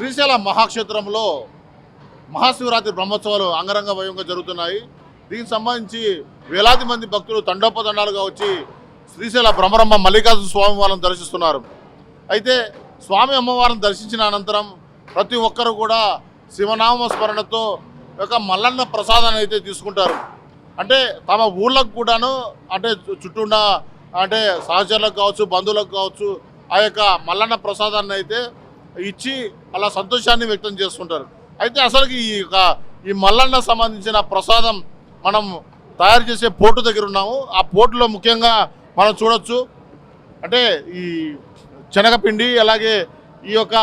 శ్రీశైల మహాక్షేత్రంలో మహాశివరాత్రి బ్రహ్మోత్సవాలు అంగరంగ వైభవంగా జరుగుతున్నాయి. దీనికి సంబంధించి వేలాది మంది భక్తులు తండోపదండాలుగా వచ్చి శ్రీశైల బ్రహ్మరమ్మ మల్లికార్జున స్వామి వారిని దర్శిస్తున్నారు. అయితే స్వామి అమ్మవారిని దర్శించిన అనంతరం ప్రతి ఒక్కరు కూడా శివనామ స్మరణతో ఒక మల్లన్న ప్రసాదాన్ని అయితే తీసుకుంటారు. అంటే తమ ఊళ్ళకు కూడాను అంటే చుట్టూ ఉన్న అంటే సహచరులకు కావచ్చు బంధువులకు కావచ్చు ఆ యొక్క మల్లన్న ప్రసాదాన్ని అయితే ఇచ్చి అలా సంతోషాన్ని వ్యక్తం చేసుకుంటారు అయితే అసలుకి ఈ యొక్క ఈ మల్లన్న సంబంధించిన ప్రసాదం మనం తయారు చేసే పోటు దగ్గర ఉన్నాము. ఆ పోటులో ముఖ్యంగా మనం చూడొచ్చు. అంటే ఈ శనగపిండి అలాగే ఈ యొక్క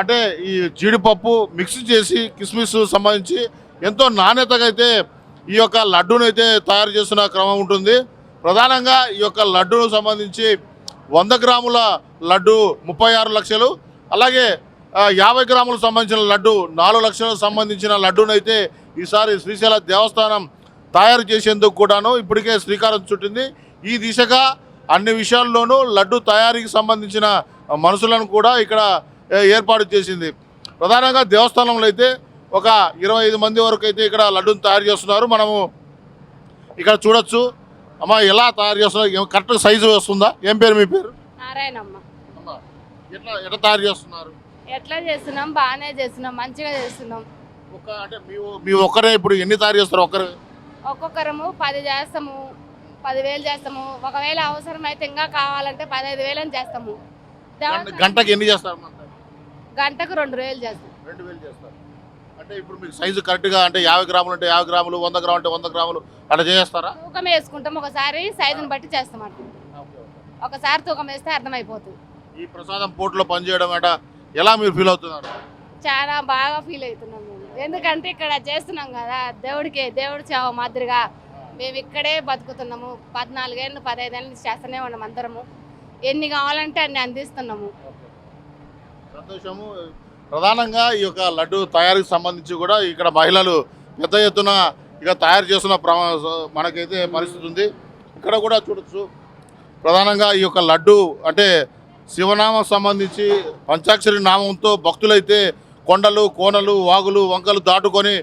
అంటే ఈ జీడిపప్పు మిక్స్ చేసి కిస్మిస్ సంబంధించి ఎంతో నాణ్యతగా అయితే ఈ యొక్క లడ్డూను అయితే తయారు చేస్తున్న క్రమం ఉంటుంది. ప్రధానంగా ఈ యొక్క లడ్డూను సంబంధించి వంద గ్రాముల లడ్డు ముప్పై ఆరు లక్షలు అలాగే యాభై గ్రాములకు సంబంధించిన లడ్డు నాలుగు లక్షలకు సంబంధించిన లడ్డునైతే ఈసారి శ్రీశైల దేవస్థానం తయారు చేసేందుకు కూడాను ఇప్పటికే శ్రీకారం చుట్టింది. ఈ దిశగా అన్ని విషయాల్లోనూ లడ్డు తయారీకి సంబంధించిన మనుషులను కూడా ఇక్కడ ఏర్పాటు చేసింది. ప్రధానంగా దేవస్థానంలో అయితే ఒక ఇరవై ఐదు మంది వరకు అయితే ఇక్కడ లడ్డూని తయారు చేస్తున్నారు. మనము ఇక్కడ చూడొచ్చు. అమ్మ ఎలా తయారు చేస్తున్నారు? కరెక్ట్ సైజు వస్తుందా? ఏం పేరు మీ పేరు? నారాయణమ్మ. ఎట్లా ఎట్లా తయారు చేస్తున్నారు? ఎట్లా చేస్తున్నాం? బాగానే చేస్తున్నాం. మంచిగా చేస్తున్నాం. ఒక అంటే మీ మీ ఒక్కరే ఇప్పుడు ఎన్ని తయారు చేస్తారు ఒక్కరే? ఒక్కొక్కరము పది చేస్తాము పదివేలు చేస్తాము. ఒకవేళ అవసరం అయితే ఇంకా కావాలంటే పదహైదు వేలని చేస్తాము. గంటకి ఎన్ని చేస్తారు? గంటకు రెండు వేలు చేస్తాం. రెండు వేలు చేస్తారు. అంటే ఇప్పుడు మీకు సైజు కరెక్ట్గా అంటే యాభై గ్రాములు అంటే యాభై గ్రాములు వంద గ్రాములు అంటే వంద గ్రాములు అట్లా చేస్తారా తూకం వేసుకుంటాం. ఒకసారి సైజుని బట్టి చేస్తాం ఒకసారి తూకం వేస్తే అర్థమైపోతుంది. ఈ ప్రసాదం పోర్టులో పనిచేయడం అంటే ఎలా మీరు ఫీల్ అవుతున్నారు? చాలా బాగా ఫీల్ అవుతున్నాం మేము. ఎందుకంటే ఇక్కడ చేస్తున్నాం కదా దేవుడికి దేవుడి సేవ మాదిరిగా మేము ఇక్కడే బతుకుతున్నాము. పద్నాలుగేళ్ళు పదహైదేళ్ళ చేస్తూనే ఉన్నాం అందరము. ఎన్ని కావాలంటే అన్ని అందిస్తున్నాము. సంతోషము. ప్రధానంగా ఈ యొక్క లడ్డు తయారీకి సంబంధించి కూడా ఇక్కడ మహిళలు పెద్ద ఎత్తున ఇక తయారు చేస్తున్న మనకైతే పరిస్థితి ఉంది. ఇక్కడ కూడా చూడొచ్చు. ప్రధానంగా ఈ యొక్క లడ్డు అంటే శివనామం సంబంధించి పంచాక్షరి నామంతో భక్తులైతే కొండలు కోనలు వాగులు వంకలు దాటుకొని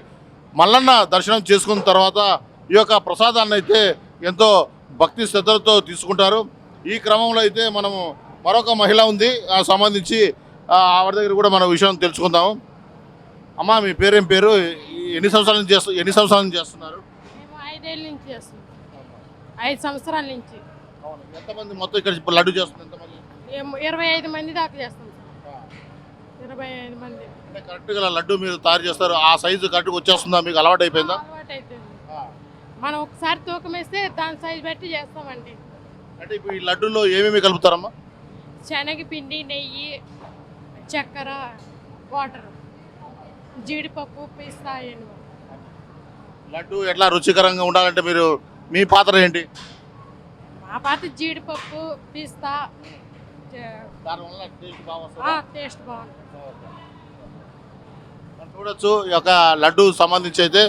మల్లన్న దర్శనం చేసుకున్న తర్వాత ఈ యొక్క ప్రసాదాన్ని అయితే ఎంతో భక్తి శ్రద్ధలతో తీసుకుంటారు. ఈ క్రమంలో అయితే మనము మరొక మహిళ ఉంది. ఆ సంబంధించి ఆవిడ దగ్గర కూడా మన విషయం తెలుసుకుందాము. అమ్మ మీ పేరేం పేరు? ఎన్ని సంవత్సరాల నుంచి చేస్తు ఎన్ని సంవత్సరాల నుంచి చేస్తున్నారు? ఐదేళ్ళ నుంచి చేస్తున్నాం. ఐదు సంవత్సరాల నుంచి. ఎంతమంది మొత్తం ఇక్కడ లడ్డు చేస్తుంది ఎంతమంది? ఇరవై ఐదు మంది దాకా చేస్తాం సార్. ఇరవై ఐదు మంది. అంటే కరెక్ట్గా లడ్డు మీరు తయారు చేస్తారు. ఆ సైజు కరెక్ట్గా వచ్చేస్తుందా? మీకు అలవాటు అయిపోయిందా? అలవాటు అయిపోయింది మనం ఒకసారి తూకం వేస్తే దాని సైజు బట్టి చేస్తామండి. అంటే ఇప్పుడు ఈ లడ్డూలో ఏమేమి కలుపుతారమ్మా? శనగపిండి నెయ్యి చక్కెర వాటర్ జీడిపప్పు పిస్తా లడ్డు ఎట్లా రుచికరంగా ఉండాలంటే మీరు మీ పాత్ర ఏంటి? మా పాత జీడిపప్పు పిస్తా టేస్ట్ బాగా టేస్ట్ బాగుంటుంది చూడొచ్చు ఈ యొక్క లడ్డు సంబంధించి అయితే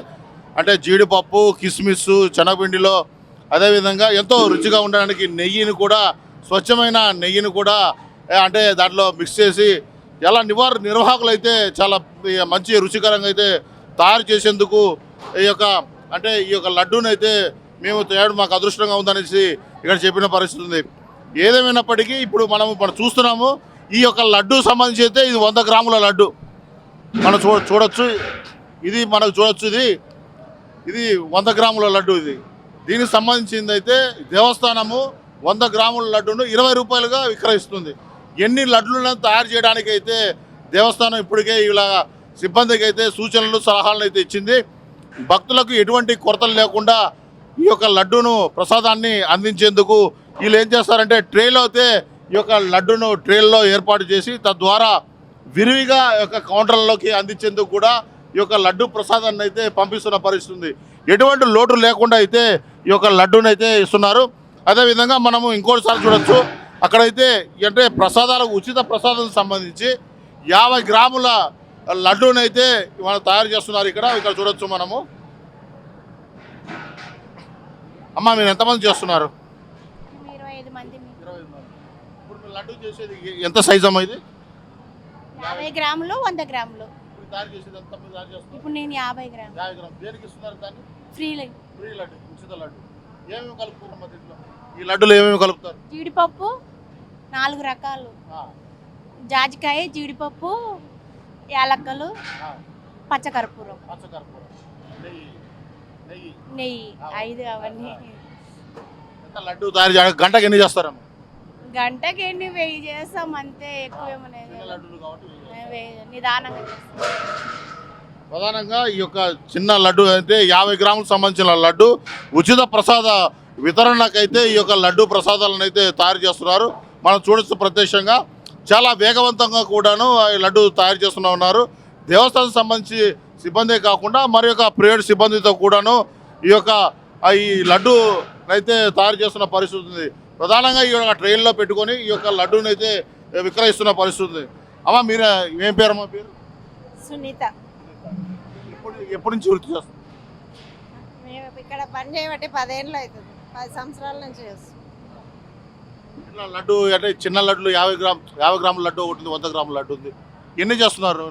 అంటే జీడిపప్పు కిస్మిస్ శనగపిండిలో అదేవిధంగా ఎంతో రుచిగా ఉండడానికి నెయ్యిని కూడా స్వచ్ఛమైన నెయ్యిని కూడా అంటే దాంట్లో మిక్స్ చేసి ఎలా నివార నిర్వాహకులు అయితే చాలా మంచి రుచికరంగా అయితే తయారు చేసేందుకు ఈ యొక్క అంటే ఈ యొక్క లడ్డూని అయితే మేము తయారు మాకు అదృష్టంగా ఉందనేసి ఇక్కడ చెప్పిన పరిస్థితి ఉంది ఏదేమైనప్పటికీ ఇప్పుడు మనం మనం చూస్తున్నాము ఈ యొక్క లడ్డు సంబంధించి అయితే ఇది వంద గ్రాముల లడ్డు. మనం చూ చూడొచ్చు. ఇది మనకు చూడొచ్చు ఇది. ఇది వంద గ్రాముల లడ్డు ఇది. దీనికి సంబంధించింది అయితే దేవస్థానము వంద గ్రాముల లడ్డును ఇరవై రూపాయలుగా విక్రయిస్తుంది. ఎన్ని లడ్డులను తయారు చేయడానికి అయితే దేవస్థానం ఇప్పటికే ఇలా సిబ్బందికి అయితే సూచనలు సలహాలను అయితే ఇచ్చింది. భక్తులకు ఎటువంటి కొరతలు లేకుండా ఈ యొక్క లడ్డూను ప్రసాదాన్ని అందించేందుకు వీళ్ళు ఏం చేస్తారంటే ట్రేలో అయితే ఈ యొక్క లడ్డును ట్రేల్లో ఏర్పాటు చేసి తద్వారా విరివిగా యొక్క కౌంటర్లలోకి అందించేందుకు కూడా ఈ యొక్క లడ్డు ప్రసాదాన్ని అయితే పంపిస్తున్న పరిస్థితుంది ఎటువంటి లోటు లేకుండా అయితే ఈ యొక్క లడ్డును అయితే ఇస్తున్నారు. అదేవిధంగా మనము ఇంకోటిసారి చూడొచ్చు. అక్కడైతే అంటే ప్రసాదాలకు ఉచిత ప్రసాదం సంబంధించి యాభై గ్రాముల లడ్డూని అయితే మనం తయారు చేస్తున్నారు ఇక్కడ. ఇక్కడ చూడొచ్చు మనము. అమ్మ మీరు ఎంతమంది చేస్తున్నారు ఇరవై ఐదు మంది ఇప్పుడు మీరు లడ్డు చేసేది? ఎంత సైజ్ అమ్మ ఇది? యాభై గ్రాములు వంద గ్రాములు. ఇప్పుడు తయారు చేసేది ఎంత? మీరు తయారు చేస్తున్నారు? ఇప్పుడు నేను యాభై గ్రాములు. యాభై గ్రామ్ దేనికి ఇస్తున్నారు దాన్ని? ఫ్రీ ఫ్రీ లడ్డు ఉచిత లడ్డు. ఏమేమి కలుపుతారు దీంట్లో? ఈ లడ్డులో ఏమేమి కలుపుతారు? జీడిపప్పు నాలుగు రకాలు. జాజికాయ జీడిపప్పు యాలక్కలు పచ్చకర్పూరం. పచ్చకర్పూరం. నెయ్యి. నెయ్యి. నెయ్యి. ఐదు అవన్నీ. లడ్డు తయారు గంటకి ఎన్ని చేస్తారమ్మ? గంటకి ఎన్ని వెయ్యి చేస్తాం అంతే ఎక్కువ నిదానంగా ప్రధానంగా ఈ యొక్క చిన్న లడ్డు అయితే యాభై గ్రాములకు సంబంధించిన లడ్డు ఉచిత ప్రసాద వితరణకైతే ఈ యొక్క లడ్డు ప్రసాదాలను అయితే తయారు చేస్తున్నారు. మనం చూడొచ్చు ప్రత్యక్షంగా. చాలా వేగవంతంగా కూడాను ఈ లడ్డు తయారు చేస్తూనే ఉన్నారు. దేవస్థానం సంబంధించి సిబ్బందే కాకుండా మరి యొక్క ప్రైవేట్ సిబ్బందితో కూడాను ఈ యొక్క ఈ లడ్డు అయితే తయారు చేస్తున్న పరిస్థితి ఉంది. ప్రధానంగా ఈ యొక్క ట్రైన్లో పెట్టుకొని ఈ యొక్క లడ్డూని అయితే విక్రయిస్తున్న పరిస్థితి. అమ్మ మీరు ఏం పేరు అమ్మ పేరు? సునీత. ఎప్పుడు ఎప్పటి నుంచి వృత్తి చేస్తారు మేము ఇక్కడ పని చేయబట్టి పదేళ్ళు అవుతుంది. పది సంవత్సరాల నుంచి చేస్తాం ఇట్లా లడ్డు అంటే చిన్న లడ్డు యాభై గ్రామ్ యాభై గ్రాముల లడ్డు ఒకటి ఉంది వంద గ్రాముల లడ్డు ఉంది. ఎన్ని చేస్తున్నారు?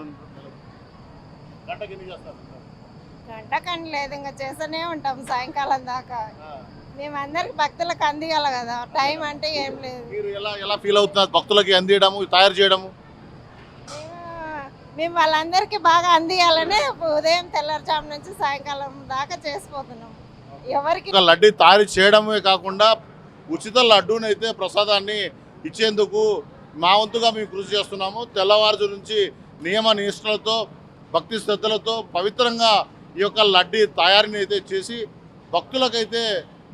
గంటకి ఎన్ని చేస్తారు గంటకని లేదు ఇంకా చేస్తూనే ఉంటాం సాయంకాలం దాకా. మేమందరికి భక్తులకు అందియాలి కదా. టైం అంటే ఏం లేదు. మీరు ఎలా ఎలా ఫీల్ అవుతున్నారు? భక్తులకి అందియడము తయారు చేయడము? మేము- వాళ్ళందరికీ బాగా అందియాలని ఉదయం తెల్లారుజాము నుంచి సాయంకాలం దాకా చేసిపోతున్నాం. ఎవరికి లడ్డు తయారు చేయడమే కాకుండా ఉచిత లడ్డూని అయితే ప్రసాదాన్ని ఇచ్చేందుకు మా వంతుగా మేము కృషి చేస్తున్నాము. తెల్లవారు నుంచి నియమ నిష్టలతో భక్తి శ్రద్ధలతో పవిత్రంగా ఈ యొక్క లడ్డీ తయారీని అయితే చేసి భక్తులకైతే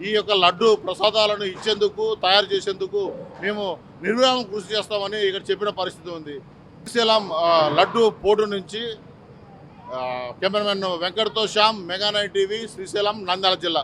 ఈ యొక్క లడ్డు ప్రసాదాలను ఇచ్చేందుకు తయారు చేసేందుకు మేము నిర్విరామం కృషి చేస్తామని ఇక్కడ చెప్పిన పరిస్థితి ఉంది. శ్రీశైలం లడ్డు పోటు నుంచి కెమెరామెన్ వెంకటతో శ్యామ్ మెగా టీవీ శ్రీశైలం నంద్యాల జిల్లా.